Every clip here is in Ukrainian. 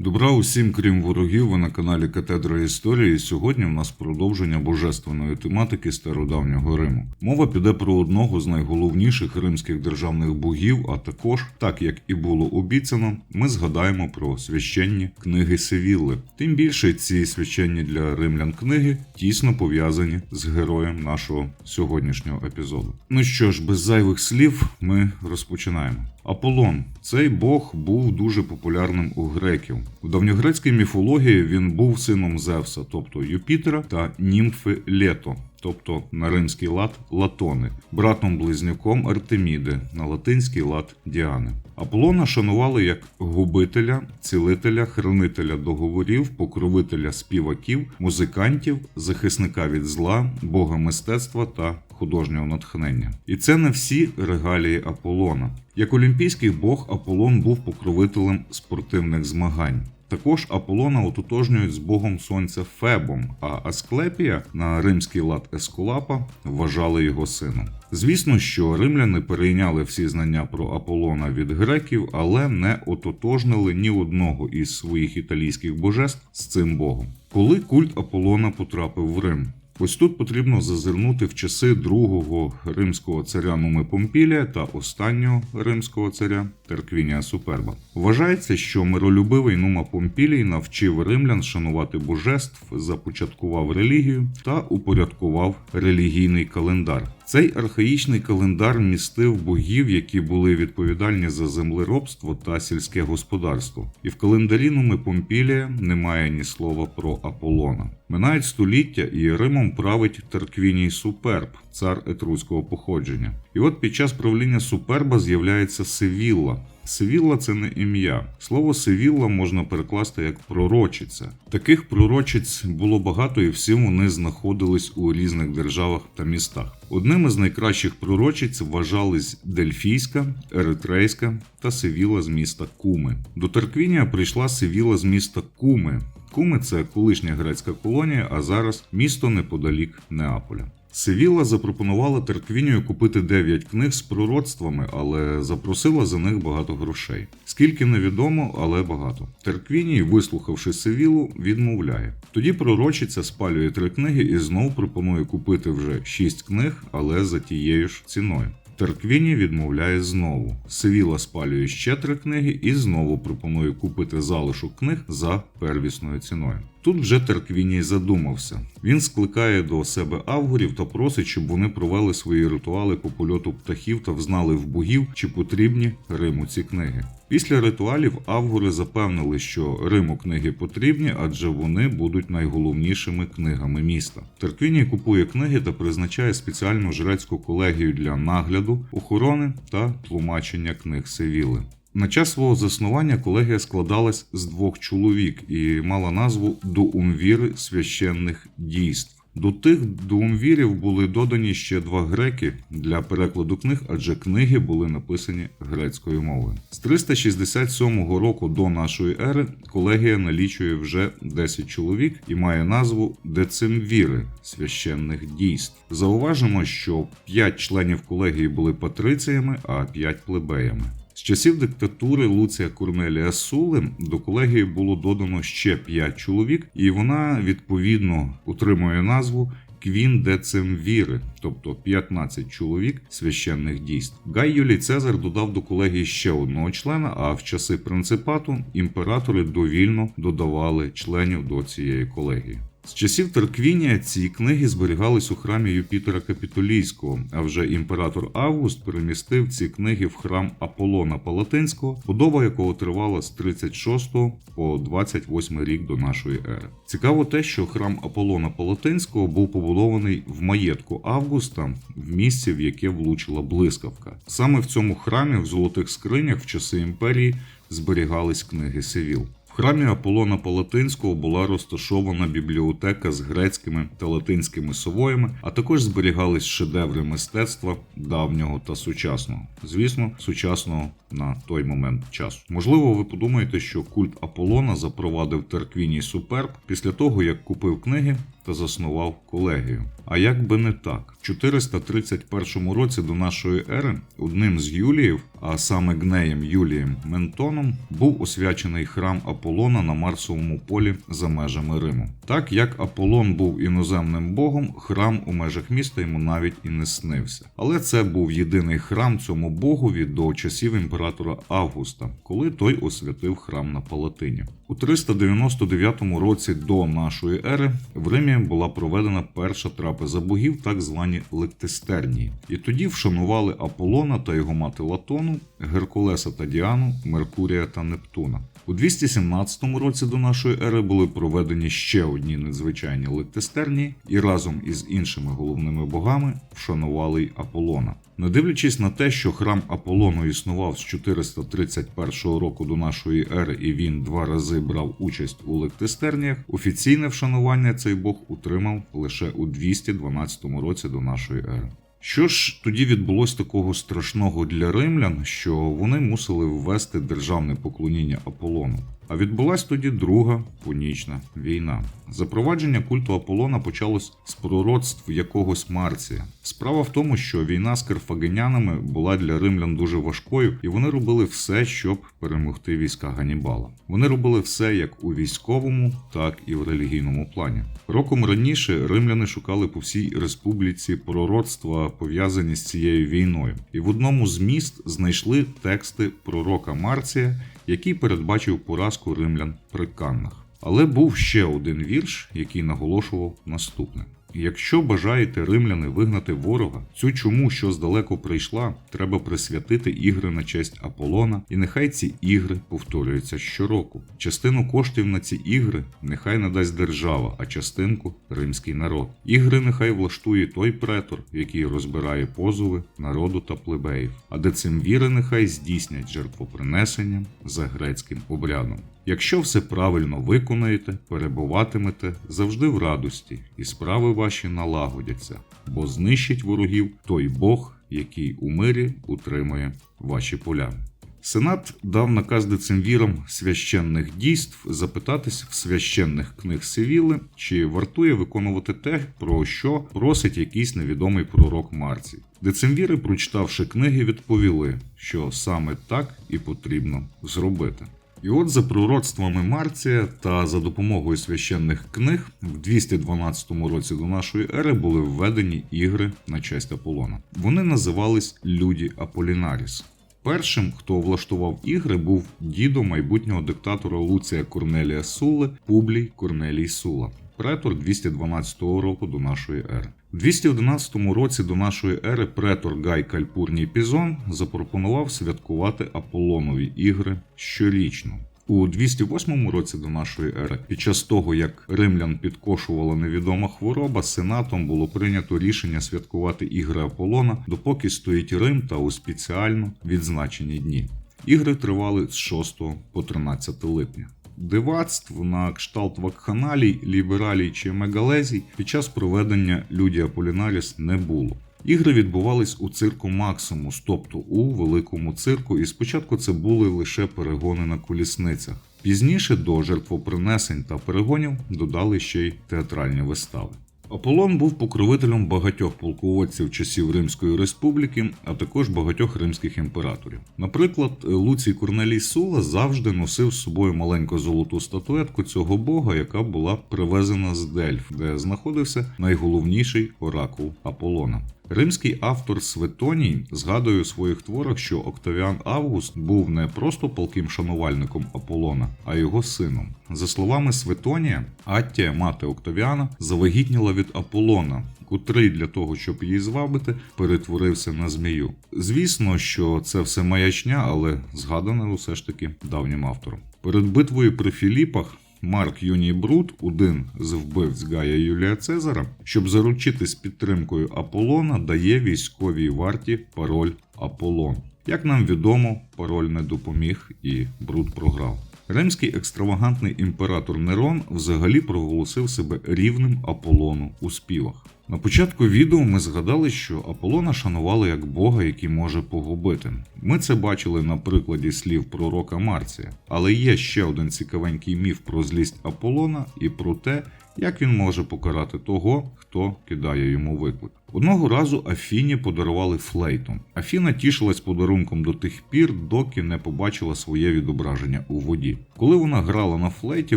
Добра усім, крім ворогів, ви на каналі Катедра Історії. Сьогодні в нас продовження божественної тематики стародавнього Риму. Мова піде про одного з найголовніших римських державних богів, а також, так як і було обіцяно, ми згадаємо про священні книги Севілли. Тим більше ці священні для римлян книги тісно пов'язані з героєм нашого сьогоднішнього епізоду. Ну що ж, без зайвих слів ми розпочинаємо. Аполлон цей бог був дуже популярним у греків. У давньогрецькій міфології він був сином Зевса, тобто Юпітера, та німфи Лето, тобто на римський лад Латони, братом-близнюком Артеміди, на латинський лад Діани. Аполлона шанували як губителя, цілителя, хранителя договорів, покровителя співаків, музикантів, захисника від зла, бога мистецтва та художнього натхнення. І це не всі регалії Аполлона. Як олімпійський бог, Аполлон був покровителем спортивних змагань. Також Аполлона ототожнюють з богом сонця Фебом, а Асклепія на римський лад Ескулапа вважали його сином. Звісно, що римляни перейняли всі знання про Аполлона від греків, але не ототожнили ні одного із своїх італійських божеств з цим богом. Коли культ Аполлона потрапив в Рим? Ось тут потрібно зазирнути в часи другого римського царя Нуми Помпілія та останнього римського царя Терквінія Суперба. Вважається, що миролюбивий Нума Помпілій навчив римлян шанувати божеств, започаткував релігію та упорядкував релігійний календар. Цей архаїчний календар містив богів, які були відповідальні за землеробство та сільське господарство. І в календарі Нуми Помпілія немає ні слова про Аполлона. Минають століття, і Римом править Тарквіній Суперб, цар етруського походження. І от під час правління Суперба з'являється Севілла. Севілла це не ім'я. Слово Севілла можна перекласти як пророчиця. Таких пророчиць було багато, і всі вони знаходились у різних державах та містах. Одним із найкращих пророчиць вважались Дельфійська, Еритрейська та Севіла з міста Куми. До Тарквінія прийшла Севіла з міста Куми. Куми це колишня грецька колонія, а зараз місто неподалік Неаполя. Севіла запропонувала Терквінію купити 9 книг з пророцтвами, але запросила за них багато грошей. Скільки невідомо, але багато. Терквіній, вислухавши Севілу, відмовляє. Тоді пророчиця спалює три книги і знов пропонує купити вже 6 книг, але за тією ж ціною. Терквіні відмовляє знову. Севіла спалює ще три книги і знову пропонує купити залишок книг за первісною ціною. Тут вже Терквіній задумався. Він скликає до себе авгурів та просить, щоб вони провели свої ритуали по польоту птахів та взнали в богів, чи потрібні Риму ці книги. Після ритуалів авгури запевнили, що Риму книги потрібні, адже вони будуть найголовнішими книгами міста. Терквіній купує книги та призначає спеціальну жрецьку колегію для нагляду, охорони та тлумачення книг Севіли. На час свого заснування колегія складалась з двох чоловік і мала назву Доумвіри священних дійств. До тих доумвірів були додані ще два греки для перекладу книг, адже книги були написані грецькою мовою. З 367 року до нашої ери колегія налічує вже 10 чоловік і має назву Децимвіри священних дійств. Зауважимо, що 5 членів колегії були патриціями, а 5 плебеями. З часів диктатури Луція Корнелія Сули до колегії було додано ще 5 чоловік, і вона відповідно отримує назву Квін Децемвіри, тобто 15 чоловік священних дійств. Гай Юлій Цезар додав до колегії ще одного члена. А в часи принципату імператори довільно додавали членів до цієї колегії. З часів Тарквінія ці книги зберігались у храмі Юпітера Капітолійського, а вже імператор Август перемістив ці книги в храм Аполлона Палатинського, будова якого тривала з 36 по 28 рік до нашої ери. Цікаво те, що храм Аполлона Палатинського був побудований в маєтку Августа в місці, в яке влучила блискавка. Саме в цьому храмі в золотих скринях в часи імперії зберігались книги Севіл. Храмі Аполлона Палатинського була розташована бібліотека з грецькими та латинськими совоями, а також зберігались шедеври мистецтва давнього та сучасного. Звісно, сучасного на той момент часу. Можливо, ви подумаєте, що культ Аполлона запровадив Терквіній Суперб після того, як купив книги та заснував колегію. А як би не так, в 431 році до нашої ери одним з Юліїв, а саме Гнеєм Юлієм Ментоном, був освячений храм Аполлона на Марсовому полі за межами Риму. Так як Аполлон був іноземним богом, храм у межах міста йому навіть і не снився. Але це був єдиний храм цьому богові до часів імператора Августа, коли той освятив храм на Палатині. У 399 році до нашої ери в Римі була проведена перша трапеза богів, так звані лектистернії, і тоді вшанували Аполлона та його мати Латону, Геркулеса та Діану, Меркурія та Нептуна. У 217 році до нашої ери були проведені ще одні надзвичайні лектистернії, і разом із іншими головними богами вшанували й Аполлона. Не дивлячись на те, що храм Аполлону існував з 431 року до нашої ери, і він два рази брав участь у лектистерніях, офіційне вшанування цей бог утримав лише у 212 році до нашої ери. Що ж тоді відбулось такого страшного для римлян, що вони мусили ввести державне поклоніння Аполлону? А відбулась тоді друга понічна війна. Запровадження культу Аполлона почалось з пророцтв якогось Марція. Справа в тому, що війна з карфагенянами була для римлян дуже важкою, і вони робили все, щоб перемогти війська Ганібала. Вони робили все як у військовому, так і в релігійному плані. Роком раніше римляни шукали по всій республіці пророцтва, пов'язані з цією війною, і в одному з міст знайшли тексти пророка Марція, який передбачив поразку римлян при Каннах. Але був ще один вірш, який наголошував наступне. Якщо бажаєте римляни вигнати ворога, цю чуму, що здалеку прийшла, треба присвятити ігри на честь Аполлона, і нехай ці ігри повторюються щороку. Частину коштів на ці ігри нехай надасть держава, а частинку римський народ. Ігри нехай влаштує той претор, який розбирає позови народу та плебеїв, а децимвіри нехай здійснять жертвопринесенням за грецьким обрядом. Якщо все правильно виконаєте, перебуватимете завжди в радості, і справи ваші налагодяться, бо знищить ворогів той Бог, який у мирі утримує ваші поля. Сенат дав наказ децимвірам священних дійств запитатись в священних книг Севіли, чи вартує виконувати те, про що просить якийсь невідомий пророк Марцій. Децимвіри, прочитавши книги, відповіли, що саме так і потрібно зробити. І от за пророцтвами Марція та за допомогою священних книг в 212 році до нашої ери були введені ігри на честь Аполлона. Вони називались Люді Аполінаріс. Першим, хто влаштував ігри, був дідо майбутнього диктатора Луція Корнелія Сули Публій Корнелій Сула, претор 212 року до нашої ери. У 211 році до нашої ери претор Гай Кальпурній Пізон запропонував святкувати Аполлонові ігри щорічно. У 208 році до нашої ери, під час того як римлян підкошувала невідома хвороба, сенатом було прийнято рішення святкувати ігри Аполлона, допоки стоїть Рим та у спеціально відзначені дні. Ігри тривали з 6 по 13 липня. Дивацтв на кшталт вакханалій, лібералій чи мегалезій під час проведення Людія Полінаріс не було. Ігри відбувались у цирку Максимус, тобто у великому цирку, і спочатку це були лише перегони на колісницях. Пізніше до жертвопринесень та перегонів додали ще й театральні вистави. Аполлон був покровителем багатьох полководців часів Римської республіки, а також багатьох римських імператорів. Наприклад, Луцій Корнелій Сула завжди носив з собою маленьку золоту статуетку цього бога, яка була привезена з Дельф, де знаходився найголовніший оракул Аполлона. Римський автор Светоній згадує у своїх творах, що Октавіан Август був не просто палким шанувальником Аполлона, а його сином. За словами Светонія, Аттія, мати Октавіана, завагітніла від Аполлона, котрий для того, щоб її звабити, перетворився на змію. Звісно, що це все маячня, але згадане усе ж таки давнім автором. Перед битвою при Філіпах. Марк Юній Брут, один з вбивць Гая Юлія Цезара, щоб заручитись підтримкою Аполлона, дає військовій варті пароль Аполлон. Як нам відомо, пароль не допоміг і Брут програв. Римський екстравагантний імператор Нерон взагалі проголосив себе рівним Аполлону у співах. На початку відео ми згадали, що Аполлона шанували як Бога, який може погубити. Ми це бачили на прикладі слів пророка Марція, але є ще один цікавенький міф про злість Аполлона і про те, як він може покарати того, хто кидає йому виклик. Одного разу Афіні подарували флейту. Афіна тішилась подарунком до тих пір, доки не побачила своє відображення у воді. Коли вона грала на флейті,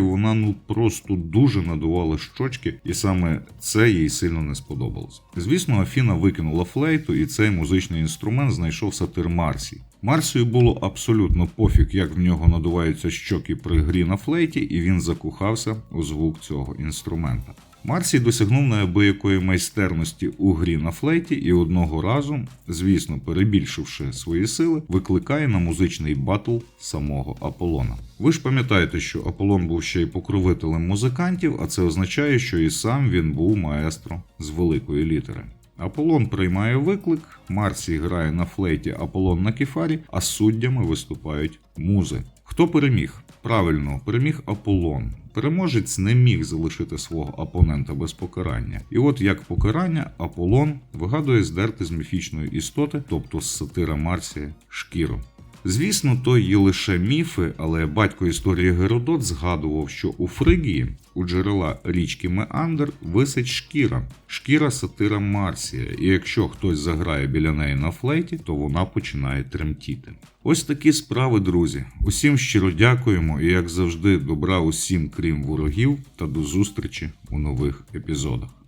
вона ну просто дуже надувала щочки, і саме це їй сильно не сподобалось. Звісно, Афіна викинула флейту, і цей музичний інструмент знайшов сатир Марсій. Марсію було абсолютно пофіг, як в нього надуваються щоки при грі на флейті, і він закохався у звук цього інструмента. Марсій досягнув неабиякої майстерності у грі на флейті і одного разу, звісно, перебільшивши свої сили, викликає на музичний батл самого Аполлона. Ви ж пам'ятаєте, що Аполлон був ще й покровителем музикантів, а це означає, що і сам він був маестро з великої літери. Аполлон приймає виклик, Марсій грає на флейті, Аполлон на кефарі, а суддями виступають музи. Хто переміг? Правильно, переміг Аполлон. Переможець не міг залишити свого опонента без покарання. І от як покарання, Аполлон вигадує здерти з міфічної істоти, тобто з сатира Марсія, шкіру. Звісно, то є лише міфи, але батько історії Геродот згадував, що у Фригії, у джерела річки Меандр, висить шкіра, шкіра сатира Марсія, і якщо хтось заграє біля неї на флейті, то вона починає тремтіти. Ось такі справи, друзі. Усім щиро дякуємо і, як завжди, добра усім, крім ворогів, та до зустрічі у нових епізодах.